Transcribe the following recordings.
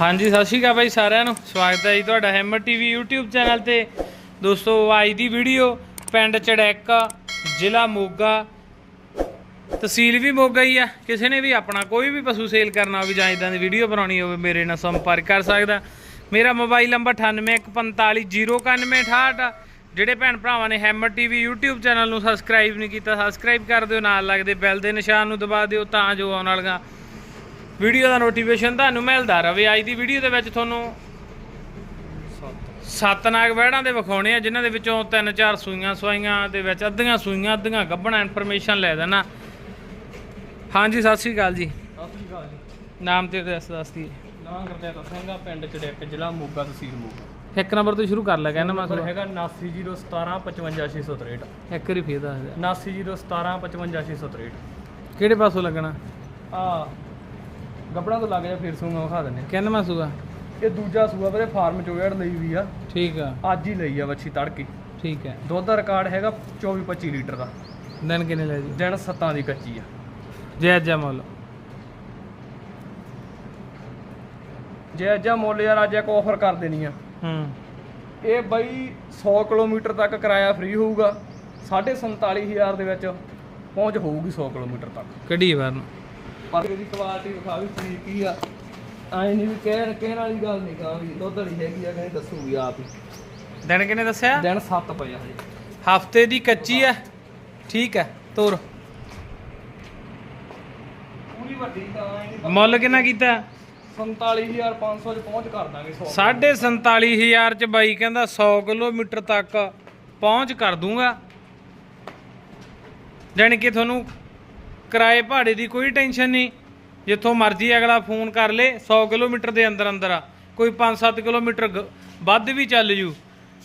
ਹਾਂਜੀ, ਸਤਿ ਸ਼੍ਰੀ ਅਕਾਲ ਬਾਈ ਸਾਰਿਆਂ ਨੂੰ। ਸਵਾਗਤ ਹੈ ਜੀ ਤੁਹਾਡਾ ਹੈਮਰ ਟੀਵੀ YouTube ਚੈਨਲ ਤੇ। ਦੋਸਤੋ, ਅੱਜ ਦੀ ਵੀਡੀਓ ਪਿੰਡ ਚੜੈਕਾ, ਜ਼ਿਲ੍ਹਾ ਮੋਗਾ। ਤਹਿਸੀਲ ਵੀ ਮੋਗਾ ਹੀ ਆ। ਕਿਸੇ ਨੇ ਵੀ ਆਪਣਾ ਕੋਈ ਵੀ ਪਸ਼ੂ ਸੇਲ ਕਰਨਾ ਹੋਵੇ ਜਾਂ ਇਦਾਂ ਦੀ ਵੀਡੀਓ ਬਣਾਉਣੀ ਹੋਵੇ, ਮੇਰੇ ਨਾਲ ਸੰਪਰਕ ਕਰ ਸਕਦਾ। ਮੇਰਾ ਮੋਬਾਈਲ ਨੰਬਰ 9814509168 ਜਿਹੜੇ ਭੈਣ ਭਰਾਵਾਂ ਨੇ ਹੈਮਰ ਟੀਵੀ YouTube ਚੈਨਲ ਨੂੰ ਸਬਸਕ੍ਰਾਈਬ ਨਹੀਂ ਕੀਤਾ ਸਬਸਕ੍ਰਾਈਬ ਕਰ ਦਿਓ। ਨਾਲ ਲੱਗਦੇ ਬੈਲ ਦੇ ਨਿਸ਼ਾਨ ਨੂੰ ਦਬਾ ਦਿਓ ਤਾਂ ਜੋ ਆਉਣ ਵਾਲੀਆਂ ਵੀਡੀਓ ਦਾ ਨੋਟੀਫਿਕੇਸ਼ਨ ਤੁਹਾਨੂੰ ਮਿਲਦਾ ਰਵੇ। ਅੱਜ ਦੀ ਵੀਡੀਓ ਦੇ ਵਿੱਚ ਤੁਹਾਨੂੰ ਸੱਤ ਨਾਗ ਵਹਿੜਾਂ ਦੇ ਵਿਖਾਉਣੇ ਆ ਜਿਨ੍ਹਾਂ ਦੇ ਵਿੱਚੋਂ ਤਿੰਨ ਚਾਰ ਸੂਈਆਂ ਸਵਾਈਆਂ ਦੇ ਵਿੱਚ ਅੱਧੀਆਂ ਸੂਈਆਂ ਅੱਧੀਆਂ ਗੱਭਣਾ ਇਨਫੋਰਮੇਸ਼ਨ ਲੈ ਦੇਣਾ। ਹਾਂਜੀ ਸਤਿ ਸ੍ਰੀ ਅਕਾਲ ਜੀ। ਸਤਿ ਸ਼੍ਰੀ ਅਕਾਲ ਜੀ। ਨਾਮ ਤੇ ਐਡਰੈਸ ਦੱਸ ਦੀ ਨਾਂ ਗੁਰਦੇਵ ਸਿੰਘਾ ਪਿੰਡ ਚੜਿੱਕ ਜ਼ਿਲ੍ਹਾ ਮੋਗਾ ਤਹਿਸੀਲ ਮੋਗਾ। ਇੱਕ ਨੰਬਰ ਤੋਂ ਸ਼ੁਰੂ ਕਰ ਲੈ ਕਹਿੰਦਾ ਮੈਂ ਹੈਗਾ 7901755663 ਇੱਕ ਵਾਰੀ ਫੇਰ ਦੱਸ ਦੇ 7901755663 ਕਿਹੜੇ ਪਾਸੋਂ ਲੱਗਣਾ? ਆ ਗੱਬੜਾ ਤੋਂ ਲੱਗ ਜਾ ਫਿਰ ਸੂਗਾ ਵਿਖਾ ਦਿੰਨੇ ਮੈਂ ਸੂਗਾ ਇਹ ਦੂਜਾ ਸੂਆ ਵੀਰੇ ਫਾਰਮ ਚੋਂ ਵੇੜ ਲਈ ਵੀ ਆ। ਠੀਕ ਆ। ਅੱਜ ਹੀ ਲਈ ਆ ਵੱਛੀ ਤੜਕੇ। ਠੀਕ ਹੈ ਦੁੱਧ ਦਾ ਰਿਕਾਰਡ ਹੈਗਾ 24 25 ਲੀਟਰ ਦਾ। ਦਿਨ ਕਿੰਨੇ ਲੈ ਜੀ? ਦਿਨ ਸੱਤਾਂ ਦੀ ਕੱਚੀ ਆ। ਜੈ ਅੱਜਾ ਮੁੱਲ। ਜੇ ਆ ਮੁੱਲ ਯਾਰ ਅੱਜ ਇੱਕ ਆਫਰ ਕਰ ਦੇਣੀ ਆ। ਹੂੰ। ਇਹ ਬਾਈ 100 ਕਿਲੋਮੀਟਰ ਤੱਕ ਕਿਰਾਇਆ ਫ੍ਰੀ ਹੋਊਗਾ। 47500 ਦੇ ਵਿੱਚ ਪਹੁੰਚ ਹੋਊਗੀ 100 ਕਿਲੋਮੀਟਰ ਤੱਕ। ਕੱਢੀ ਵਾਰ ਨੂੰ? ਪਰ ਇਹਦੀ ਕੁਆਲਿਟੀ ਵਿਖਾ ਵੀ ਠੀਕ ਹੀ ਆ। ਐ ਨਹੀਂ ਵੀ ਕਹਿਣ ਕਹਿਣ ਵਾਲੀ ਗੱਲ ਨਹੀਂ ਕਹਾਂ ਵੀ ਦੁੱਧ ਵਾਲੀ ਹੈਗੀ ਆ ਕਹਿੰਦੇ ਦੱਸੂਗੀ ਆਪ ਹੀ। ਦਿਨ ਕਿੰਨੇ ਦੱਸਿਆ? ਦਿਨ 7 ਪਏ ਆ ਹਜੇ। ਹਫ਼ਤੇ ਦੀ ਕੱਚੀ ਹੈ ਠੀਕ ਹੈ ਤੋਰ। ਪੂਰੀ ਵੱਡੀ ਤਾਂ ਐ ਨਹੀਂ ਮੁੱਲ ਕਿੰਨਾ ਕੀਤਾ? 47500 ਚ ਪਹੁੰਚ ਕਰ ਦਾਂਗੇ 100 ਸਾਢੇ 47000 ਚ ਬਾਈ ਕਹਿੰਦਾ 100 ਕਿਲੋਮੀਟਰ ਤੱਕ ਪਹੁੰਚ ਕਰ ਦੂੰਗਾ। ਜਾਣੀ ਕਿ ਤੁਹਾਨੂੰ ਕਿਰਾਏ ਭਾੜੇ ਦੀ ਕੋਈ ਟੈਨਸ਼ਨ ਨਹੀਂ। ਜਿੱਥੋਂ ਮਰਜ਼ੀ ਅਗਲਾ ਫੋਨ ਕਰ ਲੇ 100 ਕਿਲੋਮੀਟਰ ਦੇ ਅੰਦਰ ਅੰਦਰ ਆ। ਕੋਈ 5-7 ਕਿਲੋਮੀਟਰ ਵੱਧ ਵੀ ਚੱਲ ਜੂ।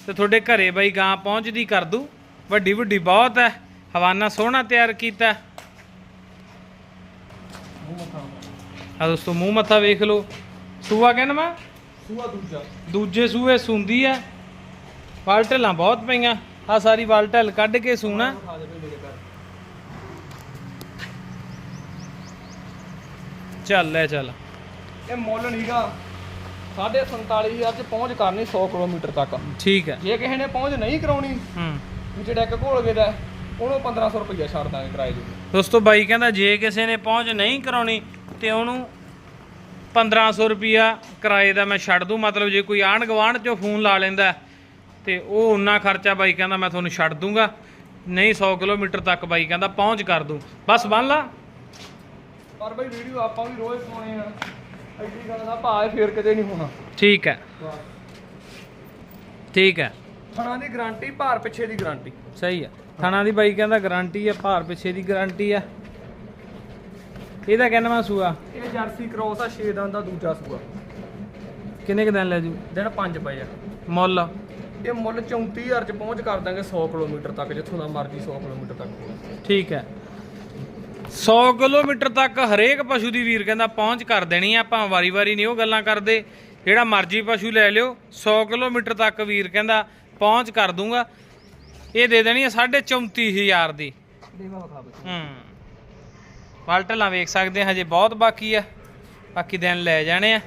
ਤੇ ਤੁਹਾਡੇ ਘਰੇ ਬਾਈ ਗਾਂ ਪਹੁੰਚਦੀ ਕਰ ਦੂ। ਵੱਡੀ ਵੱਡੀ ਬਹੁਤ ਹੈ ਹਵਾਨਾ ਸੋਹਣਾ ਤਿਆਰ ਕੀਤਾ। ਆ ਦੋਸਤੋ ਮੂੰਹ ਮੱਥਾ ਵੇਖ ਲਓ। ਸੂਆ ਕਹਿੰਦਾ ਮੈਂ? ਸੂਆ ਦੂਜਾ। ਦੂਜੇ ਸੂਏ ਸੁੰਦੀ ਆ ਵਾਲ ਢੱਲਾਂ ਬਹੁਤ ਪਈਆਂ। ਆ ਸਾਰੀ ਵਾਲ ਢੱਲ ਕੱਢ ਕੇ ਸੂਣਾ ਖਾ ਦੇ ਮੇਰੇ ਘਰ ਚੱਲ ਲੈ ਚੱਲ। ਇਹ ਮੁੱਲ ਨਹੀਂਗਾ 47500 ਚ ਪਹੁੰਚ ਕਰਨੀ 100 ਕਿਲੋਮੀਟਰ ਤੱਕ। ਠੀਕ ਹੈ। ਜੇ ਕਿਸੇ ਨੇ ਪਹੁੰਚ ਨਹੀਂ ਕਰਾਉਣੀ ਹੂੰ। ਜਿਹੜਾ ਇੱਕ ਘੋਲ ਗਿਆ ਦਾ ਉਹਨੂੰ 1500 ਰੁਪਈਆ ਛੱਡ ਦਾਂਗੇ ਕਿਰਾਏ ਦੇ। ਦੋਸਤੋ ਬਾਈ ਕਹਿੰਦਾ ਜੇ ਕਿਸੇ ਨੇ ਪਹੁੰਚ ਨਹੀਂ ਕਰਾਉਣੀ ਤੇ ਉਹਨੂੰ 1500 ਰੁਪਿਆ ਕਿਰਾਏ ਦਾ ਮੈਂ ਛੱਡ ਦੂੰ। ਮਤਲਬ ਜੇ ਕੋਈ ਆਂਢ ਗਵਾਂਢ ਚੋਂ ਫੋਨ ਲਾ ਲੈਂਦਾ ਤੇ ਉਹ ਉਨਾ ਖਰਚਾ ਬਾਈ ਕਹਿੰਦਾ ਮੈਂ ਤੁਹਾਨੂੰ ਛੱਡ ਦੂੰਗਾ। ਨਹੀਂ 100 ਕਿਲੋਮੀਟਰ ਤੱਕ ਬਾਈ ਕਹਿੰਦਾ ਪਹੁੰਚ ਕਰ ਦੂੰ। ਬਸ ਬੰਨ ਲਾ। ਪਰ ਬਈ ਵੀਡੀਓ ਆਪਾਂ ਵੀ ਰੋਜ਼ ਪਾਉਣੇ ਆ। ਐਡੀ ਗੱਲ ਦਾ ਭਾਅ ਫੇਰ ਕਿਤੇ ਨਹੀਂ ਹੋਣਾ। ਠੀਕ ਹੈ। ਠੀਕ ਹੈ। ਥਣਾ ਦੀ ਗਾਰੰਟੀ ਭਾਰ ਪਿੱਛੇ ਦੀ ਗਾਰੰਟੀ। ਸਹੀ ਆ ਥਾਣਾ ਦੀ ਬਾਈ ਕਹਿੰਦਾ ਗਾਰੰਟੀ ਆ ਭਾਰ ਪਿੱਛੇ ਦੀ ਗਾਰੰਟੀ ਆ ਇਹਦਾ ਕਹਿੰਦਾ ਮੈਂ ਸੂਆ। ਇਹ ਜਰਸੀ ਕ੍ਰੋਸ ਆ 6 ਦੰਦ ਦਾ ਦੂਜਾ ਸੂਆ। ਕਿੰਨੇ ਕ ਦਿਨ ਲੈ ਜੂ? ਦਿਨ 5 ਪਏ ਆ। ਮੁੱਲ? ਇਹ ਮੁੱਲ 34000 ਚ ਪਹੁੰਚ ਕਰ ਦਾਂਗੇ 100 ਕਿਲੋਮੀਟਰ ਤੱਕ ਜਿੱਥੋਂ ਦਾ ਮਰਜ਼ੀ 100 ਕਿਲੋਮੀਟਰ ਤੱਕ। ਠੀਕ ਹੈ। 100 ਕਿਲੋਮੀਟਰ ਤੱਕ ਹਰੇਕ ਪਸ਼ੂ ਦੀ ਵੀਰ ਕਹਿੰਦਾ ਪਹੁੰਚ ਕਰ ਦੇਣੀ ਆ ਆਪਾਂ ਵਾਰੀ-ਵਾਰੀ ਨਹੀਂ ਉਹ ਗੱਲਾਂ ਕਰਦੇ। ਜਿਹੜਾ ਮਰਜ਼ੀ ਪਸ਼ੂ ਲੈ ਲਿਓ 100 ਕਿਲੋਮੀਟਰ ਤੱਕ ਵੀਰ ਕਹਿੰਦਾ ਪਹੁੰਚ ਕਰ ਦੂੰਗਾ। ਇਹ ਦੇ ਦੇਣੀ ਆ 34000 ਦੀ। ਹੂੰ। ਵਾਲਟਲਾਂ ਵੇਖ ਸਕਦੇ ਹਾਂ ਹਜੇ ਬਹੁਤ ਬਾਕੀ ਆ। ਬਾਕੀ ਦਿਨ ਲੈ ਜਾਣੇ ਆ।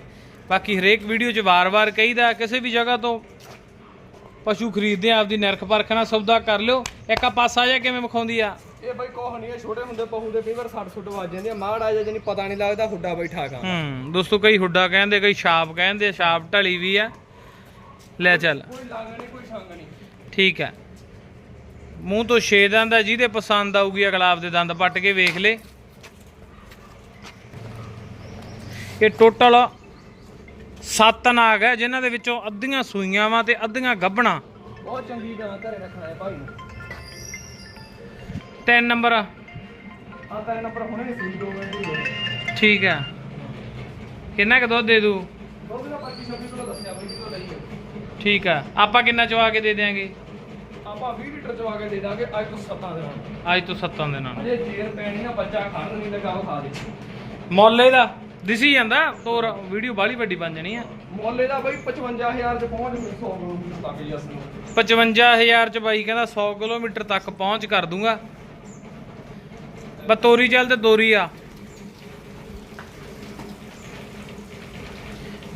ਬਾਕੀ ਹਰੇਕ ਵੀਡੀਓ 'ਚ ਵਾਰ-ਵਾਰ ਕਹੀਦਾ ਕਿਸੇ ਵੀ ਜਗ੍ਹਾ ਤੋਂ ਪਸ਼ੂ ਖਰੀਦਦੇ ਆ ਆਪਦੀ ਨਿਰਖ ਪਰਖ ਨਾਲ ਸੌਦਾ ਕਰ ਲਿਓ। ਇੱਕ ਆ ਪਾਸਾ ਜਿਹਾ ਕਿਵੇਂ ਵਿਖਾਉਂਦੀ ਆ? ਇਹ ਬਈ ਕੋਹ ਨਹੀਂ ਇਹ ਛੋਟੇ ਹੁੰਦੇ ਪਹੂ ਦੇ ਕਈ ਵਾਰ 60 ਸੁੱਟ ਵੱਜ ਜਾਂਦੇ ਆ। ਮਾੜ ਆ ਜਾ ਜਾਨੀ ਪਤਾ ਨਹੀਂ ਲੱਗਦਾ ਹੁੱਡਾ ਬੈਠਾ ਗਾ ਹੂੰ ਦੋਸਤੋ ਕਈ ਹੁੱਡਾ ਕਹਿੰਦੇ ਕਈ ਛਾਪ ਕਹਿੰਦੇ ਛਾਪ ਢਲੀ ਵੀ ਆ। ਲੈ ਚੱਲ। ਕੋਈ ਲੰਗ ਨਹੀਂ ਕੋਈ ਸੰਗ ਨਹੀਂ ਠੀਕ ਹੈ ਮੂੰਹ ਤੋਂ ਛੇ ਦੰਦ ਆ ਜਿਹਦੇ ਪਸੰਦ ਆਊਗੀ ਅਗਲਾ ਆਪਦੇ ਦੰਦ ਪੱਟ ਕੇ ਵੇਖ ਲੇ। ਇਹ ਟੋਟਲ ਸੱਤ ਨਾਗ ਹੈ ਜਿਨ੍ਹਾਂ ਦੇ ਵਿੱਚੋਂ ਅੱਧੀਆਂ ਸੂਈਆਂ ਵਾ ਤੇ ਅੱਧੀਆਂ ਗੱਭਣਾ। ਬਹੁਤ ਚੰਗੀ ਗਾਂ ਘਰੇ ਰੱਖਣਾ ਹੈ ਭਾਈ ਨੂੰ। ਤਿੰਨ ਨੰਬਰ। ਆ ਤਾਂ ਨੰਬਰ ਹੁਣੇ ਸੂਈ ਦੋ ਮਿੰਟ ਹੀ ਠੀਕ ਹੈ। ਕਿੰਨਾ ਕੁ ਦੁੱਧ ਦੇ ਦੂ? ਦੁੱਧ ਦਾ 25 26 ਕਿਲੋ ਦੱਸਿਆ ਬਈ ਕਿਲੋ ਲਈ ਹੈ। ਠੀਕ ਆ ਆਪਾਂ ਕਿੰਨਾ ਚਵਾ ਕੇ ਦੇ ਦਿਆਂਗੇ? ਆਪਾਂ 20 ਲੀਟਰ ਚਵਾ ਕੇ ਦੇ ਦਾਂਗੇ ਅੱਜ ਤੋਂ 7 ਦੇ ਨਾਲ। ਅੱਜ ਤੋਂ ਸੱਤਾਂ ਦੇ ਨਾਲ। ਅਜੇ ਜੇਰ ਪੈਣੀ ਨਾ ਬੱਚਾ ਖੜ ਨਹੀਂ ਲੱਗਾ ਉਹ ਖਾ ਦੇ ਮੁੱਲ ਇਹਦਾ? ਦਿਸੀ ਜਾਂਦਾ ਤੋਰ ਵੀਡੀਓ ਬਾਲੀ ਵੱਡੀ ਬਣ ਜਾਣੀ ਆ। ਮੁੱਲ ਇਹਦਾ ਬਈ 55000 ਚ ਪਹੁੰਚ ਗਈ 100 ਕਿਲੋਮੀਟਰ ਤੱਕ ਨੂੰ 55000 ਚ ਬਾਈ ਕਹਿੰਦਾ 100 ਕਿਲੋਮੀਟਰ ਤੱਕ ਪਹੁੰਚ ਕਰ ਦੂੰਗਾ। ਬਤੋਰੀ ਚੱਲ ਤੇ ਦੋਰੀ ਆ।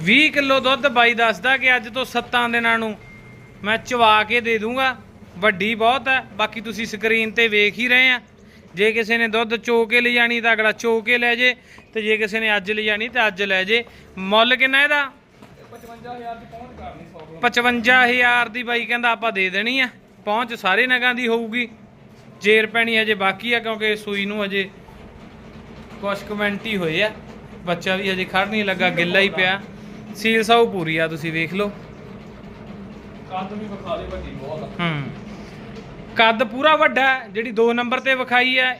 20 ਕਿਲੋ ਦੁੱਧ ਬਾਈ ਦੱਸਦਾ ਕਿ ਅੱਜ ਤੋਂ 7 ਦਿਨਾਂ ਨੂੰ ਮੈਂ ਚਵਾ ਕੇ ਦੇ ਦੂੰਗਾ। ਵੱਡੀ ਬਹੁਤ ਹੈ ਬਾਕੀ ਤੁਸੀਂ ਸਕਰੀਨ ਤੇ ਵੇਖ ਹੀ ਰਹੇ ਆ। ਜੇ ਕਿਸੇ ਨੇ ਦੁੱਧ ਚੋ ਕੇ ਲੈ ਜਾਣੀ ਤਾਂ ਅਗਲਾ ਚੋ ਕੇ ਲੈ ਜੇ। ਤੇ ਜੇ ਕਿਸੇ ਨੇ ਅੱਜ ਲੈ ਜਾਣੀ ਤਾਂ ਅੱਜ ਲੈ ਜੇ। ਮੁੱਲ ਕਿੰਨਾ ਇਹਦਾ? 55000 ਦੀ ਪਹੁੰਚ ਕਰਨੀ 100 ਕਿਲੋ 55000 ਦੀ ਬਾਈ ਕਹਿੰਦਾ ਆਪਾਂ ਦੇ ਦੇਣੀ ਆ। ਪਹੁੰਚ ਸਾਰੇ ਨਗਾਂ ਦੀ ਹੋਊਗੀ। ਜੇਰ ਪੈਣੀ ਅਜੇ ਬਾਕੀ ਆ ਕਿਉਂਕਿ ਸੂਈ ਨੂੰ ਅਜੇ ਕੁਛ ਕਮੈਂਟ ਹੀ ਹੋਏ ਆ। ਬੱਚਾ ਵੀ ਅਜੇ ਖੜ ਨਹੀਂ ਲੱਗਾ ਗਿੱਲਾ ਹੀ ਪਿਆ। ਸੀਲ ਸਾਊ ਪੂਰੀ ਆ ਤੁਸੀਂ ਵੇਖ ਲਓ। ਕੱਦ ਵੀ ਵਿਖਾ ਦੇ ਵੱਡੀ ਬਹੁਤ ਹੂੰ। ਕੱਦ ਪੂਰਾ ਵੱਡਾ ਜਿਹੜੀ 2 ਨੰਬਰ ਤੇ ਵਿਖਾਈ ਹੈ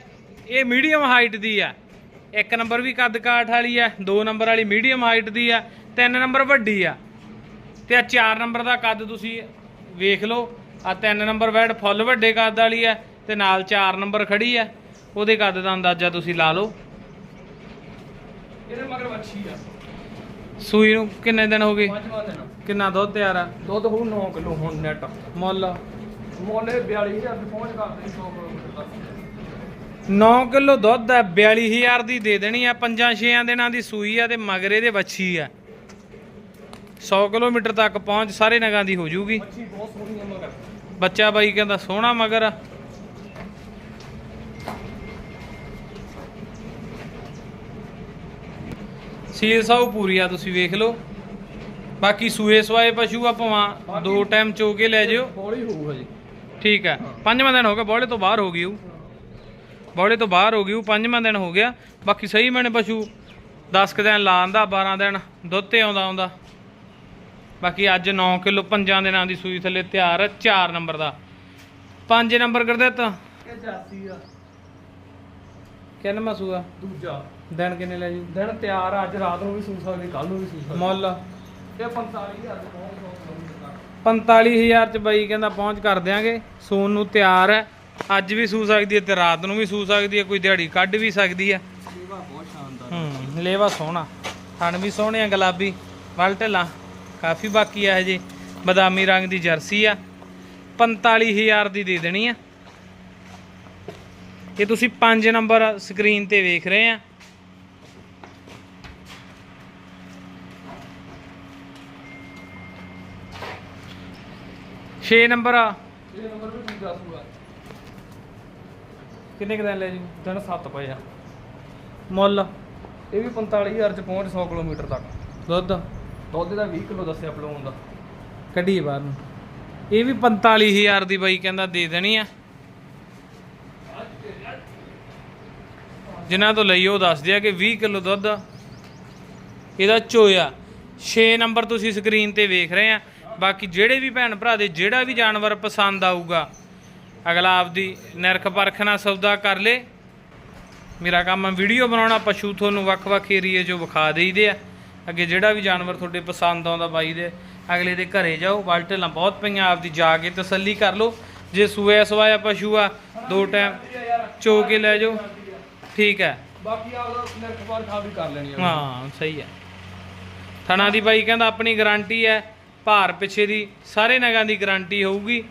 ਇਹ ਮੀਡੀਅਮ ਹਾਈਟ ਦੀ ਆ। ਇੱਕ ਨੰਬਰ ਵੀ ਕੱਦ ਕਾਠ ਵਾਲੀ ਆ 2 ਨੰਬਰ ਵਾਲੀ ਮੀਡੀਅਮ ਹਾਈਟ ਦੀ ਆ 3 ਨੰਬਰ ਵੱਡੀ ਆ। ਤੇ ਆ 4 ਨੰਬਰ ਦਾ ਕੱਦ ਤੁਸੀਂ ਵੇਖ ਲਓ ਆ 3 ਨੰਬਰ ਵੈਡ ਫੁੱਲ ਵੱਡੇ ਕੱਦ ਵਾਲੀ ਆ ਤੇ ਨਾਲ 4 ਨੰਬਰ ਖੜੀ ਆ ਉਹਦੇ ਕੱਦ ਦਾ ਅੰਦਾਜ਼ਾ ਤੁਸੀਂ ਲਾ ਲਓ। ਇਹਦੇ ਮਗਰ ਵੱਛੀ ਆ। ਸੂਈ ਨੂੰ ਕਿੰਨੇ ਦਿਨ ਹੋ ਗਏ? ਪੰਜਵਾਂ ਦਿਨ। ਕਿੰਨਾ ਦੁੱਧ ਤਿਆਰ ਆ? ਦੁੱਧ ਹੋਊ 9 ਕਿਲੋ ਹੁਣ ਨੈਟ ਮੁੱਲ? ਮੁੱਲ ਇਹ 42000 ਦੀ ਪਹੁੰਚ ਕਰਦੇ 100 ਕਿਲੋਮੀਟਰ ਤੱਕ 9 ਕਿਲੋ ਦੁੱਧ ਹੈ 42000 ਦੀ ਦੇ ਦੇਣੀ ਆ ਪੰਜਾਂ ਛੇਆਂ ਦਿਨਾਂ ਦੀ ਸੂਈ ਆ ਤੇ ਮਗਰੇ ਦੇ ਵੱਛੀ ਆ। 100 ਕਿਲੋਮੀਟਰ ਤੱਕ ਪਹੁੰਚ ਸਾਰੇ ਨਗਾਂ ਦੀ ਹੋ ਜੂਗੀ। ਬੱਚਾ ਬਾਈ ਕਹਿੰਦਾ ਸੋਹਣਾ ਮਗਰ ਆ। ਸੀਲ ਸਾਊ ਪੂਰੀ ਆ ਤੁਸੀਂ ਵੇਖ ਲਓ। ਬਾਕੀ ਸੂਏ ਸਵਾਏ ਪਸ਼ੂ ਆ ਭਾਵਾਂ ਦੋ ਟਾਈਮ ਚੋ ਕੇ ਲੈ ਜਿਓ। ਹੌਲੀ ਹੋਊਗਾ ਜੀ ਠੀਕ ਹੈ। ਪੰਜਵਾਂ ਦਿਨ ਹੋ ਗਿਆ ਬੋਲੇ ਤੋਂ ਬਾਹਰ ਹੋ ਗਈ ਉਹ ਬੋਲੇ ਤੋਂ ਬਾਹਰ ਹੋ ਗਈ ਉਹ ਪੰਜਵਾਂ ਦਿਨ ਹੋ ਗਿਆ। ਬਾਕੀ ਸਹੀ ਮੈਨੇ ਪਸ਼ੂ 10 ਕੁ ਦਿਨ ਲਾਉਂਦਾ 12 ਦਿਨ ਦੁੱਧ ਤੇ ਆਉਂਦਾ ਆਉਂਦਾ। ਬਾਕੀ ਅੱਜ 9 ਕਿਲੋ ਪੰਜਾਂ ਦਿਨਾਂ ਦੀ ਸੂਈ ਥੱਲੇ ਤਿਆਰ ਹੈ 4 ਨੰਬਰ ਦਾ। 5 ਨੰਬਰ ਕਰ ਦਿੱਤਾ ਇਹ ਜਾਤੀ ਆ। ਕਿੰਨਾ ਸੂਆ? ਦੂਜਾ। ਦਿਨ ਕਿੰਨੇ ਲੈ ਜੀ? ਦਿਨ ਤਿਆਰ ਆ ਅੱਜ ਰਾਤ ਨੂੰ ਵੀ ਸੂ ਸਕਦੇ ਕੱਲ ਨੂੰ ਵੀ ਸੂ ਸਕਦੇ। ਮੁੱਲ? ਇਹ 45000 ਦੀ ਪਹੁੰਚ 100 ਕਿਲੋਮੀਟਰ ਤੱਕ 45000 ਚ ਬਾਈ ਕਹਿੰਦਾ ਪਹੁੰਚ ਕਰ ਦਿਆਂਗੇ। ਸੂਣ ਨੂੰ ਤਿਆਰ ਹੈ ਅੱਜ ਵੀ ਸੂ ਸਕਦੀ ਹੈ ਤੇ ਰਾਤ ਨੂੰ ਵੀ ਸੂ ਸਕਦੀ ਹੈ, ਕੋਈ ਦਿਹਾੜੀ ਕੱਢ ਵੀ ਸਕਦੀ ਹੈ। ਸੇਵਾ ਬਹੁਤ ਸ਼ਾਨਦਾਰ ਹੂੰ, ਲੇਵਾ ਸੋਹਣਾ, ਥਣ ਵੀ ਸੋਹਣੇ ਆ, ਗੁਲਾਬੀ, ਵੱਲ ਢਿੱਲਾਂ, ਕਾਫੀ ਬਾਕੀ ਆ ਹਜੇ ਬਦਾਮੀ ਰੰਗ ਦੀ ਜਰਸੀ ਆ 45000 ਦੀ ਦੇ ਦੇਣੀ ਆ। ਇਹ ਤੁਸੀਂ 5 ਨੰਬਰ ਸਕਰੀਨ ਤੇ ਵੇਖ ਰਹੇ ਆ। ਛੇ ਨੰਬਰ ਆ। ਨੰਬਰ ਵੀ ਦੂਜਾ ਸੂਆ ਕਿੰਨੇ ਕੁ ਦਿਨ ਲੈ ਜੀ? ਦਿਨ 7 ਪਏ ਆ। ਮੁੱਲ, ਇਹ ਵੀ 45000 ਚ ਪਹੁੰਚ 100 ਕਿਲੋਮੀਟਰ ਤੱਕ। ਦੁੱਧ? ਦੁੱਧ ਦਾ 20 ਕਿਲੋ ਦੱਸਿਆ ਪਲਾਉਣ ਦਾ। ਕੱਢੀਏ ਬਾਹਰ ਨੂੰ। ਇਹ ਵੀ 45000 ਦੀ ਬਾਈ ਕਹਿੰਦਾ ਦੇ ਦੇਣੀ ਆ। ਜਿਨ੍ਹਾਂ ਤੋਂ ਲਈ ਉਹ ਦੱਸਦੇ ਆ ਕਿ 20 ਕਿਲੋ ਦੁੱਧ ਇਹਦਾ ਚੋਇਆ 6 ਨੰਬਰ ਤੁਸੀਂ ਸਕਰੀਨ ਤੇ ਵੇਖ ਰਹੇ ਆ। ਬਾਕੀ ਜਿਹੜੇ ਵੀ ਭੈਣ ਭਰਾ ਦੇ ਜਿਹੜਾ ਵੀ ਜਾਨਵਰ ਪਸੰਦ ਆਊਗਾ ਅਗਲਾ ਆਪਦੀ ਨਿਰਖ ਪਰਖ ਨਾਲ ਸੌਦਾ ਕਰ ਲੇ। ਮੇਰਾ ਕੰਮ ਹੈ ਵੀਡੀਓ ਬਣਾਉਣਾ ਪਸ਼ੂ ਤੁਹਾਨੂੰ ਵੱਖ-ਵੱਖ ਏਰੀਏ 'ਚੋਂ ਵਿਖਾ ਦੇਈਦੇ ਆ। ਅੱਗੇ ਜਿਹੜਾ ਵੀ ਜਾਨਵਰ ਤੁਹਾਡੇ ਪਸੰਦ ਆਉਂਦਾ ਬਾਈ ਦੇ ਅਗਲੇ ਦੇ ਘਰੇ ਜਾਓ। ਵਾਲਟਲਾਂ ਬਹੁਤ ਪਈਆਂ ਆਪਦੀ ਜਾ ਕੇ ਤਸੱਲੀ ਕਰ ਲਓ। ਜੇ ਸੂਏ ਸਵਾਇਆ ਪਸ਼ੂ ਆ ਦੋ ਟਾਈਮ ਚੋ ਕੇ ਲੈ ਜਾਓ। ਠੀਕ ਹੈ। ਬਾਕੀ ਆਪਦਾ ਨਿਰਖਬਾਰ ਖਾ ਵੀ ਕਰ ਲੈਣੀ ਆ। ਹਾਂ ਸਹੀ ਹੈ। ਥਣਾ ਦੀ ਬਾਈ ਕਹਿੰਦਾ ਆਪਣੀ ਗਾਰੰਟੀ ਹੈ ਭਾਰ ਪਿੱਛੇ ਦੀ ਸਾਰੇ ਨਗਾਂ ਦੀ ਗਾਰੰਟੀ ਹੋਊਗੀ।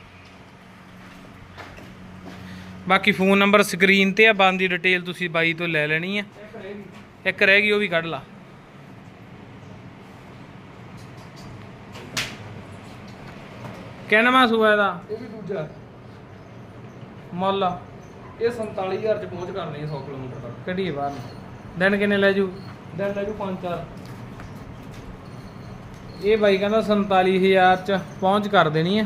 ਬਾਕੀ ਫੋਨ ਨੰਬਰ ਸਕਰੀਨ ਤੇ ਆ ਬੰਦ ਦੀ ਡਿਟੇਲ ਤੁਸੀਂ ਬਾਈ ਤੋਂ ਲੈ ਲੈਣੀ ਆ। ਇੱਕ ਰਹਿ ਗਈ ਉਹ ਵੀ ਕੱਢ ਲਾ। ਕਿੰਨਵਾਂ ਸੂਆ ਇਹਦਾ? ਇਹ ਵੀ ਦੂਜਾ। ਮੁੱਲ? ਇਹ 47000 ਚ ਪਹੁੰਚ ਕਰਨੀ ਹੈ 100 ਕਿਲੋਮੀਟਰ ਤੱਕ। ਕੱਢੀਏ ਬਾਹਰ ਨੂੰ। ਦਿਨ ਕਿੰਨੇ ਲੈ ਜੂ? ਦਿਨ ਲੈ ਜੂ 5-4 ਇਹ ਬਾਈ ਕਹਿੰਦਾ 47000 ਚ ਪਹੁੰਚ ਕਰ ਦੇਣੀ ਆ।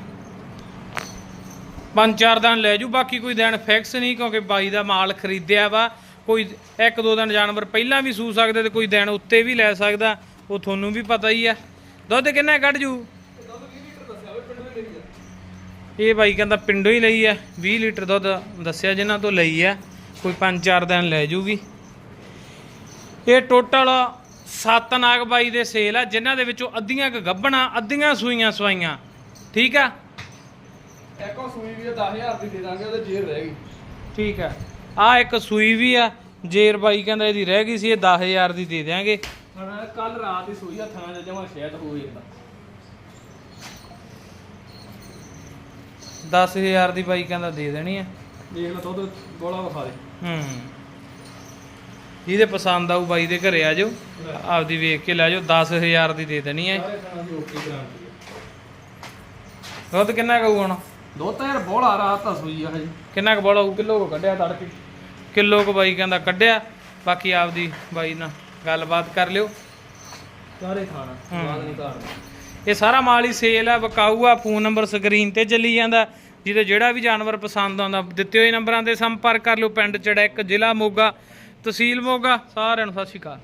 ਪੰਜ ਚਾਰ ਦਿਨ ਲੈ ਜੂ, ਬਾਕੀ ਕੋਈ ਦਿਨ ਫਿਕਸ ਨਹੀਂ, ਕਿਉਂਕਿ ਬਾਈ ਦਾ ਮਾਲ ਖਰੀਦਿਆ ਵਾ। ਕੋਈ ਇੱਕ ਦੋ ਦਿਨ ਜਾਨਵਰ ਪਹਿਲਾਂ ਵੀ ਸੂ ਸਕਦੇ ਤੇ ਕੋਈ ਦਿਨ ਉੱਤੇ ਵੀ ਲੈ ਸਕਦਾ, ਉਹ ਤੁਹਾਨੂੰ ਵੀ ਪਤਾ ਹੀ ਆ। ਦੁੱਧ ਕਿੰਨਾ ਕੱਢ ਜੂ? ਇਹ ਬਾਈ ਕਹਿੰਦਾ ਪਿੰਡੋਂ ਹੀ ਲਈ ਆ 20 ਲੀਟਰ ਦੁੱਧ ਦੱਸਿਆ ਜਿਨ੍ਹਾਂ ਤੋਂ ਲਈ ਆ, ਕੋਈ ਪੰਜ ਚਾਰ ਦਿਨ ਲੈ ਜੂਗੀ। ਇਹ ਟੋਟਲ ਸੱਤ ਨਾਗ ਬਾਈ ਦੇ ਸੇਲ ਆ, ਜਿਨ੍ਹਾਂ ਦੇ ਵਿੱਚੋਂ ਅੱਧੀਆਂ ਕ ਗੱਭਣਾ, ਅੱਧੀਆਂ ਸੂਈਆਂ ਸਵਾਈਆਂ, ਠੀਕ ਆ? ਇੱਕ ਉਹ ਸੂਈ ਵੀ 10000 ਦੀ ਦੇ ਦਾਂਗੇ ਉਹਦੇ ਜੇਰ ਰਹੇਗੀ ਠੀਕ ਆ। ਆ ਇੱਕ ਸੂਈ ਵੀ ਆ ਜੇਰ ਬਾਈ ਕਹਿੰਦਾ ਇਹਦੀ ਰਹਿ ਗਈ ਸੀ ਇਹ 10000 ਦੀ ਦੇ ਦਿਆਂਗੇ। ਹੁਣ ਕੱਲ ਰਾਤ ਦੀ ਸੂਈ ਹੱਥਾਂ 'ਚ ਜਮਾ ਸ਼ਾਇਦ ਹੋ ਜਾਂਦਾ। 10000 ਦੀ ਬਾਈ ਕਹਿੰਦਾ ਦੇ ਦੇਣੀ ਆ। ਦੇਖ ਲਓ ਦੁੱਧ ਗੋਲਾ ਵਿਖਾ ਦੇ। ਹੂੰ। ਜਿਹਦੇ ਪਸੰਦ ਆਊ ਬਾਈ ਦੇ ਘਰੇ ਆ ਜਾਓ ਆਪਦੀ ਵੇਖ ਕੇ ਲੈ ਜਾਓ 10000 ਦੀ ਦੇ ਦੇਣੀ ਹੈ ਗਾਰੰਟੀ ਦੁੱਧ ਕਿੰਨਾ ਕਹੂ ਹੁਣ? ਦੋ ਤਾਂ ਯਾਰ ਬੋਲ ਆ ਰਾਤ ਤਾਂ ਸੂਈ ਆ ਹਜੇ। ਕਿੰਨਾ ਕੁ ਬੋਲਾ ਕਿਲੋ ਕੋ ਕੱਢਿਆ ਤੜਕੇ। ਕਿਲੋ ਕੁ ਬਾਈ ਕਹਿੰਦਾ ਕੱਢਿਆ। ਬਾਕੀ ਆਪਦੀ ਬਾਈ ਨਾਲ ਗੱਲਬਾਤ ਕਰ ਲਿਓ। ਸਾਰੇ ਨਹੀਂ ਘਾੜਦਾ ਇਹ ਸਾਰਾ ਮਾਲ ਹੀ ਸੇਲ ਆ ਵਿਕਾਊ ਆ ਫੋਨ ਨੰਬਰ ਸਕਰੀਨ ਤੇ ਚੱਲੀ ਜਾਂਦਾ। ਜਿਹਦੇ ਜਿਹੜਾ ਵੀ ਜਾਨਵਰ ਪਸੰਦ ਆਉਂਦਾ ਦਿੱਤੇ ਹੋਏ ਨੰਬਰਾਂ ਤੇ ਸੰਪਰਕ ਕਰ ਲਿਓ। ਪਿੰਡ ਚੜੈਕ ਜ਼ਿਲ੍ਹਾ ਮੋਗਾ ਤਹਿਸੀਲ ਮੋਗਾ। ਸਾਰਿਆਂ ਨੂੰ ਸਤਿ ਸ਼੍ਰੀ ਅਕਾਲ।